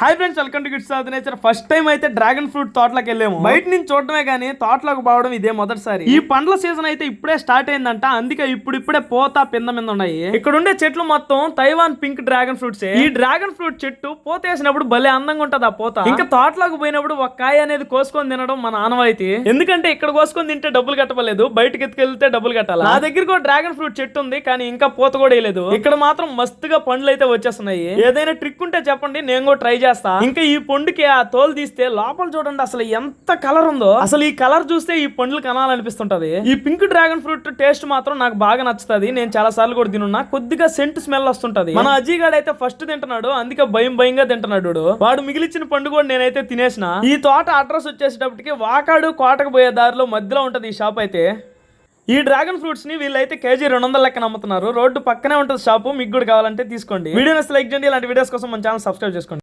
Hi friends welcome to gifts of nature first time అయితే dragon fruit తోటలోకి వెళ్ళాము. బయట నుంచి చూడటమే కానీ తోటలోకి పోవడం ఇదే మొదటిసారి. ఈ పండ్ల సీజన్ అయితే ఇప్పుడే స్టార్ట్ అయిందంట. అందుకే ఇప్పుడు ఇప్పుడే పోతా పింద మీద ఉన్నాయి. ఇక్కడ ఉండే చెట్లు మొత్తం తైవాన్ పింక్ డ్రాగన్ ఫ్రూట్స్ ఈ డ్రాగన్ ఫ్రూట్ చెట్టు పోత వేసినప్పుడు భలే అందంగా ఉంటది ఆ పోత. ఇంకా తోటలోకి పోయినప్పుడు ఒక కాయ అనేది కోసుకొని తినడం మన ఆనవాయితీ ఎందుకంటే ఇక్కడ కోసుకొని తింటే డబ్బులు కట్టలేదు బయటకి ఎత్తుకెళ్తే డబ్బులు కట్టాలి? నా దగ్గర కూడా డ్రాగన్ ఫ్రూట్ చెట్టు ఉంది కానీ ఇంకా పూత కూడా వేయలేదు. ఇక్కడ మాత్రం మస్తుగా పండ్లు అయితే వచ్చేస్తున్నాయి. ఏదైనా ట్రిక్ ఉంటే చెప్పండి నేను కూడా ట్రై చేస్తా? ఇంకా ఈ పండుకి ఆ తోలు తీస్తే లోపల చూడండి అసలు ఎంత కలర్ ఉందో. అసలు ఈ కలర్ చూస్తే ఈ పండ్లు కనాలనిపిస్తుంటది. ఈ పింక్ డ్రాగన్ ఫ్రూట్ టేస్ట్ మాత్రం నాకు బాగా నచ్చుతుంది. నేను చాలా సార్లు కూడా తినున్నా. కొద్దిగా సెంట్ స్మెల్ వస్తుంటది. మన అజీగాడు అయితే ఫస్ట్ తింటున్నాడు. అందుకే భయం భయంగా తింటున్నాడు వాడు. మిగిలిచ్చిన పండు కూడా నేనైతే తినేసిన. ఈ తోట అడ్రస్ వచ్చేసేటప్పటికి వాకాడు కోటకు పోయే దారిలో మధ్యలో ఉంటది ఈ షాప్ అయితే. ఈ డ్రాగన్ ఫ్రూట్స్ని వీళ్ళైతే కేజీ రెండు వందల లెక్కన అమ్ముతున్నారు. రోడ్డు పక్కనే ఉంటుంది షాపు. మీకు కూడా కావాలంటే తీసుకోండి. వీడియో లైక్ చేయండి. ఇలాంటి వీడియోస్ కోసం మన ఛానల్ సబ్స్క్రైబ్ చేసుకోండి.